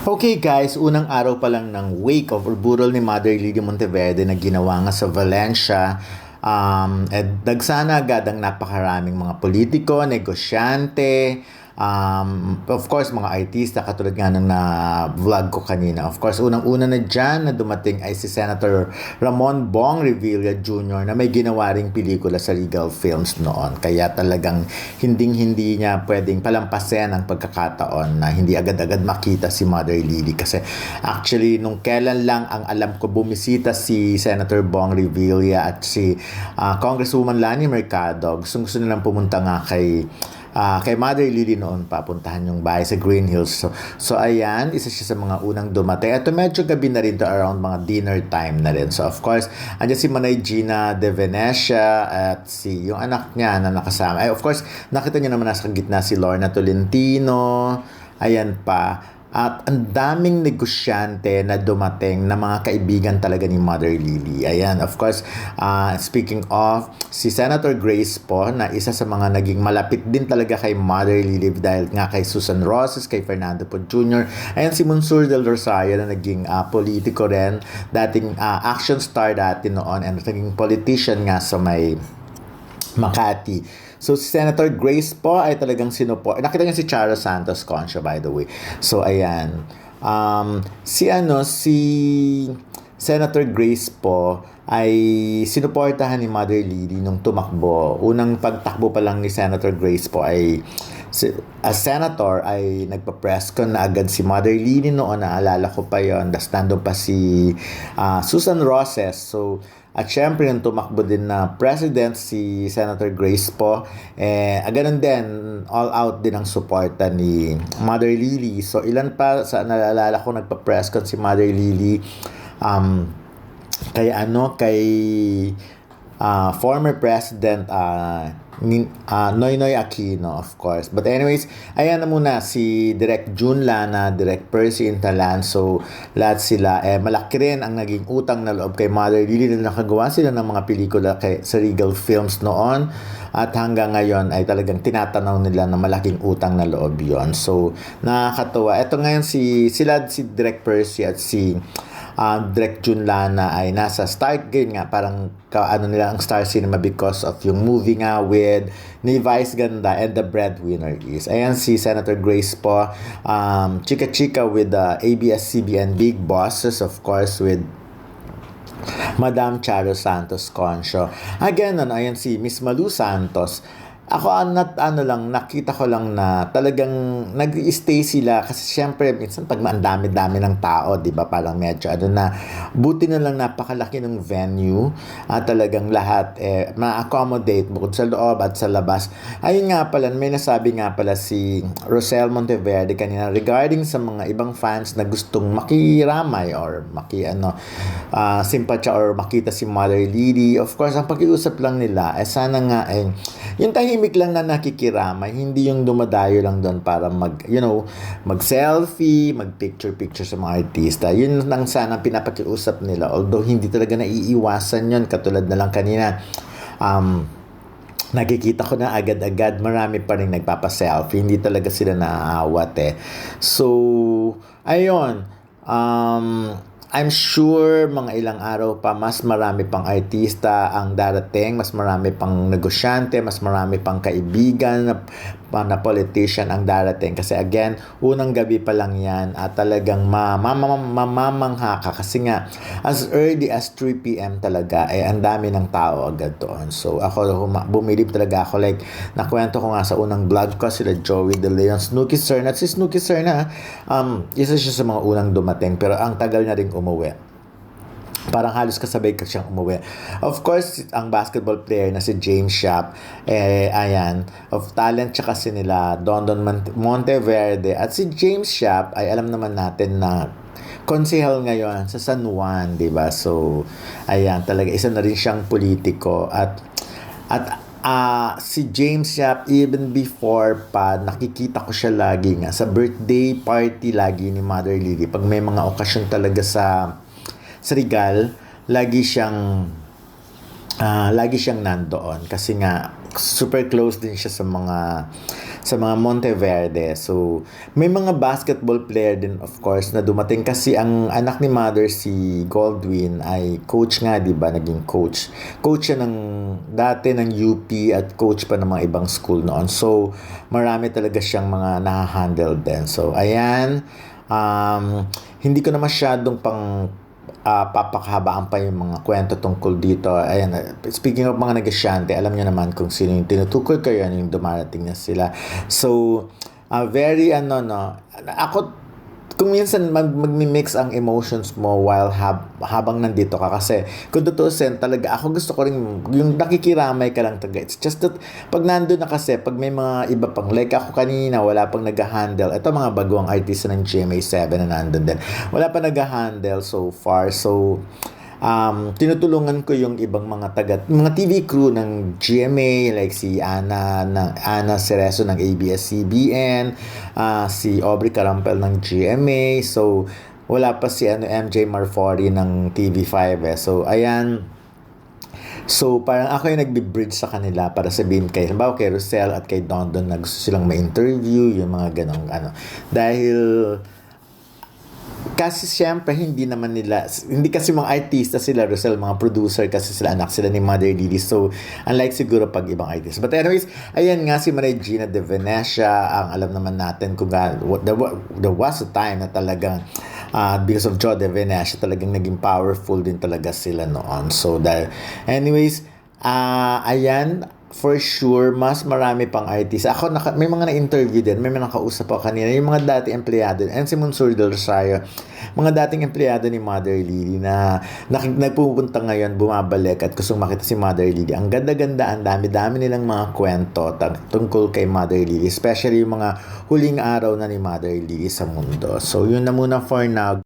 Okay guys, unang araw pa lang ng wake of or burol ni Mother Lily Monteverde na ginawa nga sa Valencia. Um, at dagsana agad ang napakaraming mga politiko, negosyante, Um, of course, mga artista, katulad nga ng na-vlog ko kanina. Of course, unang-una na dyan na dumating ay si Senator Ramon Bong Revilla Jr. na may ginawa ring pelikula sa Regal Films noon. Kaya talagang hinding-hindi niya pwedeng palampasin ang pagkakataon na hindi agad-agad makita si Mother Lily. Kasi actually, nung kailan lang ang alam ko bumisita si Senator Bong Revilla at si uh, Congresswoman Lani Mercado. Gusto, gusto nilang pumunta nga kay uh, kay Mother Lily noon papuntahan yung bahay sa Green Hills. So, so ayan, isa siya sa mga unang dumating. Ito medyo gabi na rin to around mga dinner time na rin. So of course, andyan si Manay Gina de Venecia at si yung anak niya na nakasama. Ay, of course, nakita niyo naman nasa gitna si Lorna Tolentino. Ayan pa. At ang daming negosyante na dumating na mga kaibigan talaga ni Mother Lily. Ayan, of course, uh, speaking of, si Senator Grace po, na isa sa mga naging malapit din talaga kay Mother Lily dahil nga kay Susan Roses, kay Fernando po Jr. Ayan, si Monsur del Rosario na naging uh, politiko rin, dating uh, action star dati noon and naging politician nga sa may Makati. So, si Senator Grace po ay talagang sinuport. Nakita niya si Charo Santos Concha, by the way. So, ayan. Um, si ano, si Senator Grace po ay sinuportahan ni Mother Lily nung tumakbo. Unang pagtakbo pa lang ni Senator Grace po ay as senator ay nagpa-press con na agad si Mother Lily noon, naalala ko pa yon Das nandun pa si uh, Susan Roses. So, at syempre, yung tumakbo din na president, si Senator Grace po, eh, ah, ganun din, all out din ang suporta ni Mother Lily. So, ilan pa, sa naalala ko, nagpa-press con si Mother Lily, um, kay ano, kay uh, former president, uh, uh, Noynoy Aquino, of course. But anyways, ayan na muna si Direct June Lana, Direct Percy Intalan. So, lahat sila, eh, malaki rin ang naging utang na loob kay Mother Lily na nakagawa sila ng mga pelikula kay, sa Regal Films noon. At hanggang ngayon ay talagang tinatanaw nila na malaking utang na loob yon So, nakakatuwa. Ito ngayon si, sila si Direct Percy at si uh, Direk Jun Lana ay nasa start. Game nga parang ka, ano nila ang Star Cinema because of yung movie nga with ni Vice Ganda and the breadwinner is. Ayan si Senator Grace po um, chika chika with the ABS-CBN Big Bosses of course with Madam Charo Santos Concho. Again, ano, ayan si Miss Malu Santos ako anat ano lang nakita ko lang na talagang nag-stay sila kasi syempre minsan pag ang dami-dami ng tao 'di ba parang medyo ano na buti na lang napakalaki ng venue at talagang lahat eh ma-accommodate bukod sa loob at sa labas. Ayun nga pala may nasabi nga pala si Rosel Monteverde kanina regarding sa mga ibang fans na gustong makiramay or maki ano uh, simpatya or makita si Mother Lily. Of course ang pag-iusap lang nila eh sana nga eh yung tahimik lang na nakikiramay, hindi yung dumadayo lang doon para mag, you know, mag-selfie, mag-picture-picture sa mga artista. Yun lang sana pinapakiusap nila. Although hindi talaga naiiwasan yun, katulad na lang kanina. Um, nakikita ko na agad-agad marami pa rin nagpapa-selfie. Hindi talaga sila naaawat eh. So, ayun. Um, I'm sure mga ilang araw pa mas marami pang artista ang darating, mas marami pang negosyante, mas marami pang kaibigan na na politician ang darating. Kasi again, unang gabi pa lang yan at talagang mamamangha ka. Kasi nga, as early as 3 p.m. talaga, eh, ang dami ng tao agad doon. So, ako, bumilip talaga ako. Like, nakwento ko nga sa unang vlog ko, sila Joey De Leon, Snooki Serna. Si Snooki Serna, um, isa siya sa mga unang dumating. Pero ang tagal na rin umuwi parang halos kasabay ka siyang umuwi. Of course, ang basketball player na si James Schaap, eh, ayan, of talent siya kasi nila Dondon Monteverde. At si James Schaap ay alam naman natin na konsehal ngayon sa San Juan, 'di ba? So, ayan, talaga isa na rin siyang politiko at at uh, si James Yap even before pa nakikita ko siya lagi nga sa birthday party lagi ni Mother Lily pag may mga okasyon talaga sa sa Regal, lagi siyang uh, lagi siyang nandoon kasi nga super close din siya sa mga sa mga Monteverde. So, may mga basketball player din of course na dumating kasi ang anak ni mother si Goldwyn ay coach nga, 'di ba? Naging coach. Coach siya ng dati ng UP at coach pa ng mga ibang school noon. So, marami talaga siyang mga nahahandle din. So, ayan. Um, hindi ko na masyadong pang uh, papakahabaan pa yung mga kwento tungkol dito. Ayan, speaking of mga negosyante, alam niyo naman kung sino yung tinutukoy ko yan, yung dumarating na sila. So, uh, very ano no, ako kung minsan mag magmi-mix ang emotions mo while hab, habang nandito ka. Kasi kung tutusin talaga ako gusto ko rin yung nakikiramay ka lang talaga. It's just that pag nandun na kasi pag may mga iba pang like ako kanina wala pang nag-handle. Ito mga baguang artista ng GMA7 na nandun din. Wala pa nag-handle so far. So um, tinutulungan ko yung ibang mga taga, mga TV crew ng GMA, like si Ana, ng, Ana Cerezo ng ABS-CBN, uh, si Aubrey Carampel ng GMA, so wala pa si ano, MJ Marfori ng TV5 eh. So, ayan, So, parang ako yung nagbe-bridge sa kanila para sabihin kay, halimbawa kay Rosel at kay Dondon na gusto silang ma-interview, yung mga ganong ano. Dahil, kasi syempre hindi naman nila hindi kasi mga artista sila Rosel mga producer kasi sila anak sila ni Mother Lily. So unlike siguro pag ibang artist. But anyways ayan nga si Maria Gina de Venecia. Ang alam naman natin kung ga, there, there was a time na talagang uh, because of Joe de Venecia talagang naging powerful din talaga sila noon. So dahil anyways uh, ayan for sure, mas marami pang artist. Ako, naka, may mga na-interview din, may mga nakausap ako kanina, yung mga dati empleyado, and si Monsur del Rosario, mga dating empleyado ni Mother Lily na nak- nagpupunta ngayon, bumabalik at gustong makita si Mother Lily. Ang ganda-ganda, ang dami-dami nilang mga kwento tungkol kay Mother Lily, especially yung mga huling araw na ni Mother Lily sa mundo. So, yun na muna for now.